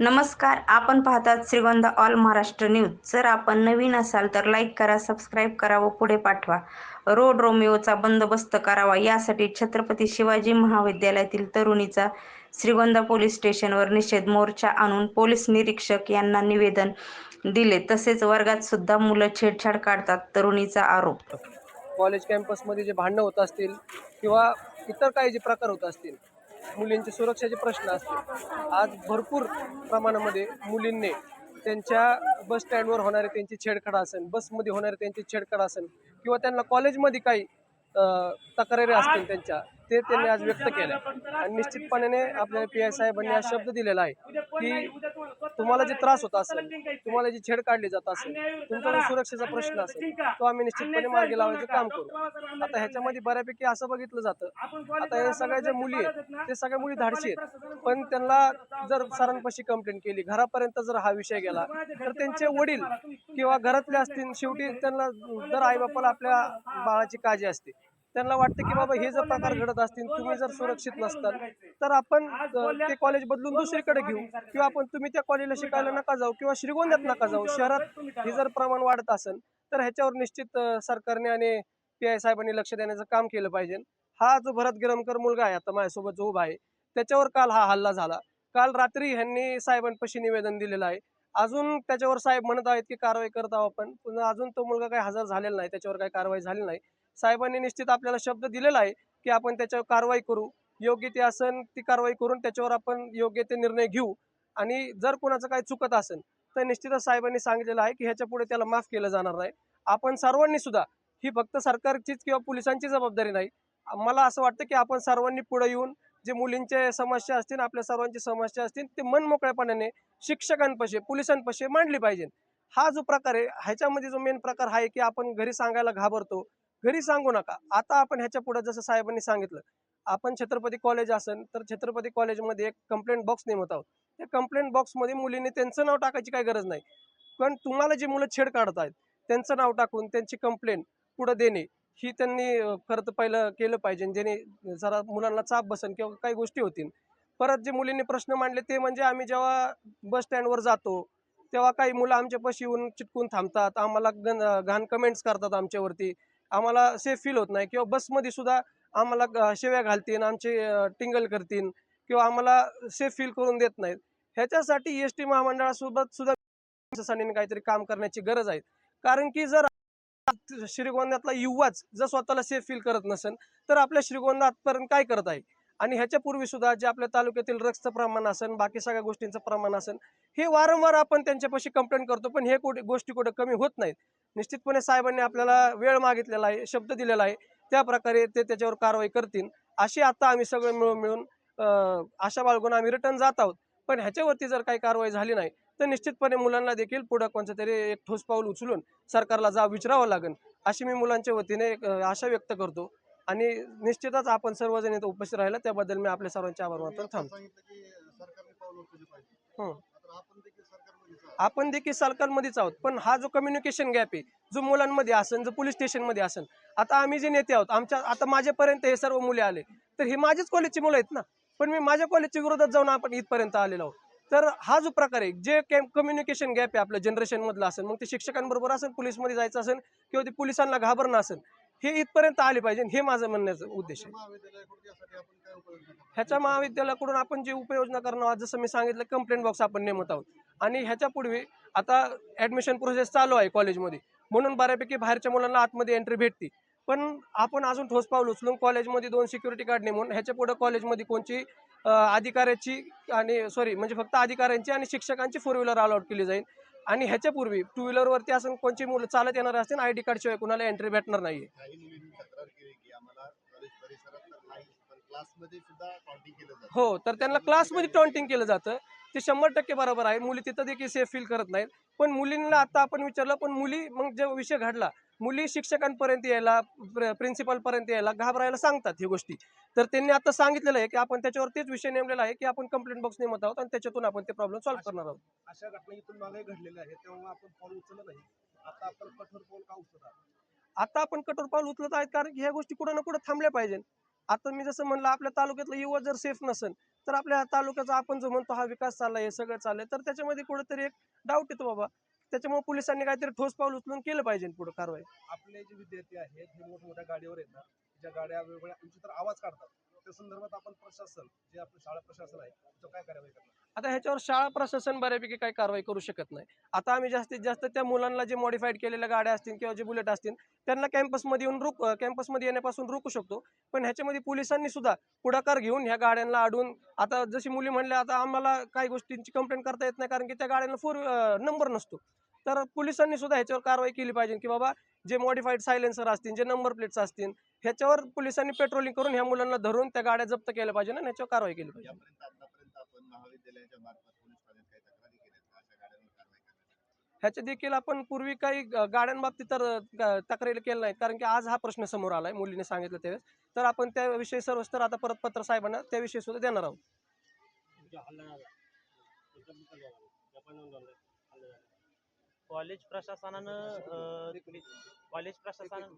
नमस्कार आपण पाहतात श्रीगोंदा ऑल महाराष्ट्र न्यूज. जर आपण नवीन असाल तर लाईक करा सबस्क्राईब करा व पुढे पाठवा. रोड रोमिओचा बंदोबस्त करावा यासाठी छत्रपती शिवाजी महाविद्यालयातील तरुणीचा श्रीगोंदा पोलीस स्टेशनवर निषेध मोर्चा आणून पोलीस निरीक्षक यांना निवेदन दिले. तसेच वर्गात सुद्धा मुलं छेडछाड काढतात तरुणीचा आरोप. कॉलेज कॅम्पसमध्ये जे भांडणं होत असतील किंवा इतर काही जे प्रकार होत असतील मुलींचे सुरक्षेचे प्रश्न असतील. आज भरपूर प्रमाणामध्ये मुलींनी त्यांच्या बस स्टँडवर होणारे त्यांची छेडखाड असेल बसमध्ये होणारे त्यांची छेडखाड असेल किंवा त्यांना कॉलेजमध्ये काही तक्रारी असतील त्यांच्या ते त्यांनी आज व्यक्त केलं आणि निश्चितपणे आपल्याला पी आय साहेबांनी हा शब्द दिलेला आहे की तुम्हाला जे त्रास होत असेल तुम्हाला जी छेड काढली जात असेल तुमचा सुरक्षेचा प्रश्न असेल तो आम्ही निश्चितपणे मार्गी लावायचं काम करू. आता ह्याच्यामध्ये बऱ्यापैकी असं बघितलं जातं. आता हे सगळ्या ज्या मुली आहेत ते सगळ्या मुली धाडशी आहेत. पण त्यांना जर सरांपाशी कंप्लेंट केली घरापर्यंत जर हा विषय गेला तर त्यांचे वडील किंवा घरातले असतील शेवटी त्यांना जर आईबापाला आपल्या बाळाची काळजी असते त्यांना वाटतं की बाबा हे जर प्रकार घडत असतील तुम्ही जर सुरक्षित नसताल तर आपण ते कॉलेज बदलून दुसरीकडे घेऊ. किंवा आपण तुम्ही त्या कॉलेजला शिकायला नका जाऊ किंवा श्रीगोंद्यात नका जाऊ शहरात हे जर प्रमाण वाढत असेल तर ह्याच्यावर निश्चित सरकारने आणि पी आय साहेबांनी लक्ष देण्याचं काम केलं पाहिजे. हा जो भरत गिरमकर मुलगा आहे आता माझ्यासोबत जो उभा आहे त्याच्यावर काल हा हल्ला झाला. काल रात्री ह्यांनी साहेबांपाशी निवेदन दिलेलं आहे. अजून त्याच्यावर साहेब म्हणत आहेत की कारवाई करत आहोत आपण पण अजून तो मुलगा काही हजर झालेला नाही त्याच्यावर काही कारवाई झाली नाही. साहेबांनी निश्चित आपल्याला शब्द दिलेला आहे की आपण त्याच्यावर कारवाई करू. योग्य ती असेल ती कारवाई करून त्याच्यावर आपण योग्य ते निर्णय घेऊ. आणि जर कोणाचं काही चुकत असेल तर निश्चितच साहेबांनी सांगितलेलं आहे की ह्याच्या पुढे त्याला माफ केलं जाणार नाही. आपण सर्वांनी सुद्धा ही फक्त सरकारचीच किंवा पोलिसांची जबाबदारी नाही. मला असं वाटतं की आपण सर्वांनी पुढे येऊन जे मुलींच्या समस्या असतील आपल्या सर्वांची समस्या असतील ते मन मोकळेपणाने शिक्षकांपाशी पोलिसांपाशी मांडली पाहिजे. हा जो प्रकार आहे ह्याच्यामध्ये जो मेन प्रकार आहे की आपण घरी सांगायला घाबरतो घरी सांगू नका. आता आपण ह्याच्या पुढे जसं साहेबांनी सांगितलं आपण छत्रपती कॉलेज असेल तर छत्रपती कॉलेजमध्ये एक कंप्लेंट बॉक्स नेमत आहोत. त्या कंप्लेंट बॉक्समध्ये मुलींनी त्यांचं नाव टाकायची काही गरज नाही. पण तुम्हाला जी मुलं छेड काढत आहेत त्यांचं नाव टाकून त्यांची कंप्लेंट पुढे देणे ही त्यांनी खरं तर पहिलं केलं पाहिजे. जेणे जरा मुलांना चाप बसन किंवा काही गोष्टी होतील. परत जे मुलींनी प्रश्न मांडले ते म्हणजे आम्ही जेव्हा बस स्टँडवर जातो तेव्हा काही मुलं आमच्यापाशी येऊन चिटकून थांबतात. आम्हाला गण घाण कमेंट्स करतात आमच्यावरती. आम्हाला सेफ फील होत नाही. किंवा बसमध्ये सुद्धा आम्हाला शेव्या घालतीन घालतील आमचे टिंगल करतील किंवा आम्हाला सेफ फील करून देत नाहीत. ह्याच्यासाठी एस टी महामंडळासोबत सुद्धा काहीतरी काम करण्याची गरज आहे. कारण की जर श्रीगोंद्यातला युवाच जर स्वतःला सेफ फील करत नसेल तर आपल्या श्रीगोंदा आजपर्यंत काय करत आहे? आणि ह्याच्या पूर्वी सुद्धा जे आपल्या तालुक्यातील ड्रग्सचं प्रमाण असेल बाकी सगळ्या गोष्टींचं प्रमाण असेल हे वारंवार आपण त्यांच्यापाशी कंप्लेंट करतो पण हे कुठे गोष्टी कुठे कमी होत नाहीत. निश्चितपणे साहेबांनी आपल्याला वेळ मागितलेला आहे शब्द दिलेला आहे. त्या प्रकारे ते त्याच्यावर कारवाई करतील. अशी आता आम्ही सगळे मिळून मिळून आशा बाळगून आम्ही रिटर्न जात आहोत. पण ह्याच्यावरती जर काही कारवाई झाली नाही तर निश्चितपणे मुलांना देखील पुढं कोणतं तरी एक ठोस पाऊल उचलून सरकारला जा विचारावं लागेल. अशी मी मुलांच्या वतीने एक आशा व्यक्त करतो. आणि निश्चितच आपण सर्वजण इथं उपस्थित राहिला त्याबद्दल मी आपल्या सर्वांचे आभार मानतो थांबतो. आपण देखील सरकारमध्येच आहोत. पण हा जो कम्युनिकेशन गॅप आहे जो मुलांमध्ये असेल जो पोलीस स्टेशनमध्ये असेल आता आम्ही जे नेते आहोत आमच्या आता माझ्यापर्यंत हे सर्व मुले आले तर हे माझ्याच कॉलेजची मुलं आहेत ना पण मी माझ्या कॉलेजच्या विरोधात जाऊन आपण इथपर्यंत आलेलो आहोत तर हा जो प्रकार आहे जे कम्युनिकेशन गॅप आहे आपल्या जनरेशनमधला असेल मग ते शिक्षकांबरोबर असेल पोलीसमध्ये जायचं असेल किंवा ते पोलिसांना घाबरणं असेल हे इथपर्यंत आले पाहिजे हे माझं म्हणण्याचा उद्देश आहे. ह्याच्या महाविद्यालयाकडून आपण जी उपाययोजना करणार आहोत जसं मी सांगितलं कंप्लेंट बॉक्स आपण नेमत आहोत. आणि ह्याच्या पूर्वी आता ऍडमिशन प्रोसेस चालू आहे कॉलेजमध्ये म्हणून बऱ्यापैकी बाहेरच्या मुलांना आतमध्ये एंट्री भेटते. पण आपण अजून ठोस पाऊल उचलून कॉलेजमध्ये दोन सिक्युरिटी गार्ड नेमून ह्याच्या पुढे कॉलेजमध्ये कोणची अधिकाऱ्याची आणि सॉरी म्हणजे फक्त अधिकाऱ्यांची आणि शिक्षकांची फोर व्हीलर अलाउड केली जाईल. आणि ह्याच्यापूर्वी टू व्हीलरवरती असं कोणची मुलं चालत येणार असतील आय डी कार्ड शिवाय कुणाला एंट्री भेटणार नाही हो तर त्यांना क्लासमध्ये टॉन्टिंग केलं जातं. ते शंभर टक्के बरोबर आहे. मुली तिथं देखील सेफ फील करत नाहीत. पण मुलींना आता आपण विचारलं पण मुली मग जेव्हा विषय घडला मुली शिक्षकांपर्यंत यायला प्रिन्सिपल पर्यंत यायला घाबरायला सांगतात ही गोष्टी. तर त्यांनी आता सांगितलेलं आहे की आपण त्याच्यावर तेच विषय नेमलेला आहे की आपण कंप्लेंट बॉक्स नेमत आहोत आणि त्याच्यातून आपण ते प्रॉब्लेम सॉल्व्ह करणार आहोत. अशा घटना इथून मागे घडलेल्या आहेत तेव्हा आपण पाऊल उचललं नाही. आता आपण कठोर पाऊल का उचलत आता आपण कठोर पाऊल उचलत आहेत कारण की ह्या गोष्टी कुठं ना कुठं थांबल्या पाहिजे आता मी जसं म्हणलं आपल्या तालुक्यातला युवा जर सेफ नसेल तर आपल्या तालुक्याचा आपण जो म्हणतो हा विकास चाललाय हे सगळं चाललंय तर त्याच्यामध्ये कुठेतरी एक डाऊट येतो बाबा. त्याच्यामुळे पोलिसांनी काहीतरी ठोस पाऊल उचलून केलं पाहिजे पुढे कारवाई. आपले जे विद्यार्थी आहेत हे मोठमोठ्या गाडीवर येतात. ज्या गाड्या वेगवेगळ्या उंचीतर आवाज काढतात. त्या संदर्भात आपण प्रशासन जे आपलं शाळा प्रशासन आहे तो काय कारवाई करणार? आता ह्याच्यावर शाळा प्रशासन बऱ्यापैकी काही कारवाई करू शकत नाही. आता आम्ही जास्तीत जास्त त्या मुलांना जे मॉडिफाईड केलेल्या गाड्या असतील किंवा जे बुलेट असतील त्यांना कॅम्पसमध्ये येऊन रोक कॅम्पसमध्ये येण्यापासून रोखू शकतो. पण ह्याच्यामध्ये पोलिसांनी सुद्धा पुढाकार घेऊन ह्या गाड्यांना अडून आता जशी मुली म्हणल्या आता आम्हाला काही गोष्टींची कंप्लेंट करता येत नाही कारण की त्या गाड्यांना फोर नंबर नसतो. तर पोलिसांनी सुद्धा ह्याच्यावर कारवाई केली पाहिजे की बाबा जे मॉडिफाईड सायलेन्सर असतील जे नंबर प्लेट्स असतील ह्याच्यावर पोलिसांनी पेट्रोलिंग करून ह्या मुलांना धरून त्या गाड्या जप्त केल्या पाहिजे आणि ह्याच्यावर कारवाई केली पाहिजे. ह्याच्या देखील आपण पूर्वी काही गाड्यांबाबतीत तर तक्रारी केल्या नाहीत. कारण की आज हा प्रश्न समोर आलाय मुलीने सांगितलं त्यावेळेस. तर आपण त्याविषयी सर्वस्तर आता परत पत्र साहेबांना त्याविषयी सुद्धा देणार आहोत. कॉलेज प्रशासनानं कॉलेज प्रशासनानं